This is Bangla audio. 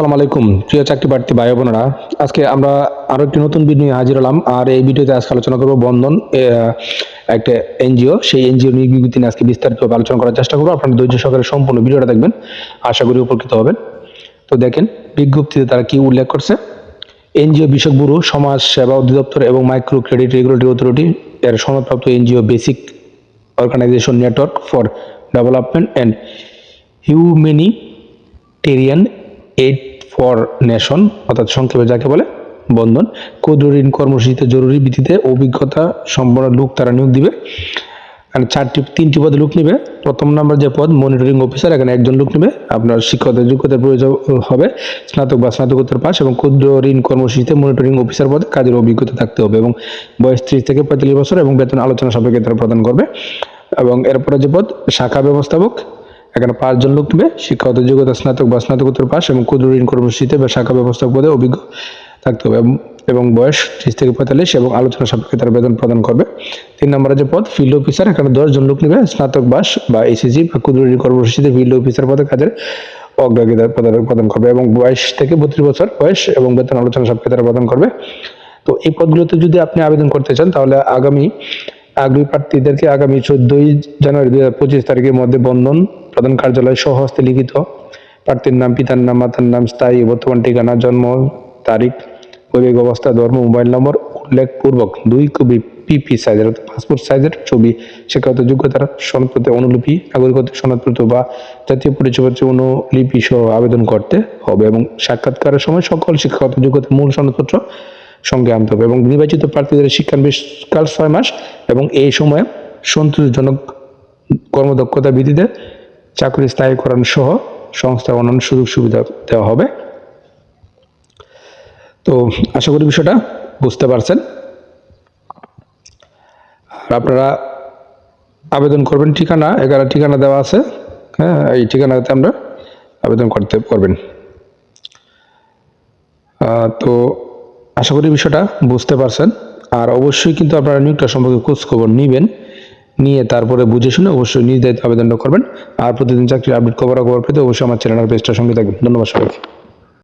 আসসালামু আলাইকুম। প্রিয় চাকরি প্রার্থী ভাই বোনেরা, আজকে আমরা আরও একটি নতুন ভিডিও নিয়ে হাজির হলাম। আর এই ভিডিওতে আজকে আলোচনা করব বন্ধন একটা এনজিও। সেই এনজিও বিজ্ঞপ্তি নিয়ে আজকে বিস্তারিতভাবে আলোচনা করার চেষ্টা করব। আপনারা ধৈর্য সহকারে সম্পূর্ণ ভিডিওটা দেখবেন। আশা করি উপকৃত হবেন। তো দেখেন, বিজ্ঞপ্তিতে তারা কি উল্লেখ করছে? এনজিও বিষয়ক ব্যুরো, সমাজ সেবা অধিদপ্তর এবং মাইক্রো ক্রেডিট রেগুলেটরি অথরিটি এর সনদপ্রাপ্ত NGO basic organisation network for development and humanitarian aid for nation, অর্থাৎ সংক্ষেপে যাকে বলে বন্ধন, ক্ষুদ্র ঋণ কর্মসূচিতে জরুরি ভিত্তিতে অভিজ্ঞতা সম্পন্ন লোক তারা নিয়োগ দিবে। আর চারটি, তিনটি পদে লোক নেবে। প্রথম নাম্বার যে পদ মনিটরিং অফিসার এখানে একজন লোক নেবে। আপনার শিক্ষকদের যোগ্যতার প্রয়োজন হবে, স্নাতক বা স্নাতকোত্তর পাস এবং ক্ষুদ্র ঋণ কর্মসূচিতে মনিটরিং অফিসার পদে কাজের অভিজ্ঞতা থাকতে হবে এবং বয়স ত্রিশ থেকে পঁয়তাল্লিশ বছর এবং বেতন আলোচনা সাপেক্ষে তারা প্রদান করবে। এবং এরপরে যে পদ, শাখা ব্যবস্থাপক এখানে পাঁচজন লোক নেবে শিক্ষাগত যোগ্যতা, স্নাতক বা স্নাতকোত্তর পাস এবং ক্ষুদ্র ঋণ কর্মসূচিতে বা শাখা ব্যবস্থাপক পদে অভিজ্ঞ থাকতে হবে এবং- বয়স ত্রিশ থেকে পঁয়তাল্লিশ এবং আলোচনা সাপেক্ষে তারা বেতন প্রদান করবে। তিন নম্বরে যে পদ ফিল্ড অফিসার এখানে দশজন লোক নেবে, স্নাতক বাস বা এসিজি বা ক্ষুদ্র ঋণ কর্মসূচিতে ফিল্ড অফিসার পদে কাজের অগ্রাধিকার প্রদান প্রদান করবে এবং বয়স থেকে বত্রিশ বছর বয়স এবং বেতন আলোচনা সাপেক্ষে তারা প্রদান করবে। তো এই পদগুলোতে যদি আপনি আবেদন করতে চান, তাহলে আগামী আগ্রহী প্রার্থীদেরকে আগামী চোদ্দই জানুয়ারি দুই হাজার পঁচিশ তারিখের মধ্যে বন্ধন প্রধান কার্যালয় সহস্তে লিখিত। প্রার্থীর নাম, পিতার নাম, মাতার নাম, স্থায়ী বর্তমান ঠিকানা, জন্ম, তারিখ, বৈবাহিক অবস্থা, ধর্ম, মোবাইল নম্বর উল্লেখপূর্বক দুই কবি পিপি সাইজের অর্থাৎ পাসপোর্ট সাইজের ছবি, শিক্ষাগত যোগ্যতার সনদপত্র, অনুলিপি নাগরিকত্ব সনদপত্র বা জাতীয় পরিচয়পত্র অনুলিপি সহ আবেদন করতে হবে এবং সাক্ষাৎকারের সময় সকল শিক্ষাগত যোগ্যতার মূল সনদপত্র সঙ্গে আনতে হবে এবং নির্বাচিত প্রার্থীদের শিক্ষানবিষ্কাল ছয় মাস এবং এই সময়ে সন্তোষজনক কর্মদক্ষতা ভিত্তিতে চাকরি স্থায়ীকরণ সহ সংস্থা অন্যান্য সুযোগ সুবিধা দেওয়া হবে। তো আশা করি বিষয়টা বুঝতে পারছেন। আর আপনারা আবেদন করবেন, ঠিকানা, এগারো ঠিকানা দেওয়া আছে। হ্যাঁ এই ঠিকানাতে আমরা আবেদন করতে করবেন তো আশা করি বিষয়টা বুঝতে পারছেন। আর অবশ্যই কিন্তু আপনারা নিয়োগটা সম্পর্কে খোঁজখবর নেবেন। নিয়ে তারপরে বুঝে শুনে অবশ্যই নিজ আবেদনটা করবেন। আর প্রতিদিন চাকরির আপডেট খবর খবর পেতে অবশ্যই আমার চ্যানেলের পেজটার সঙ্গে থাকবেন। ধন্যবাদ সবাইকে।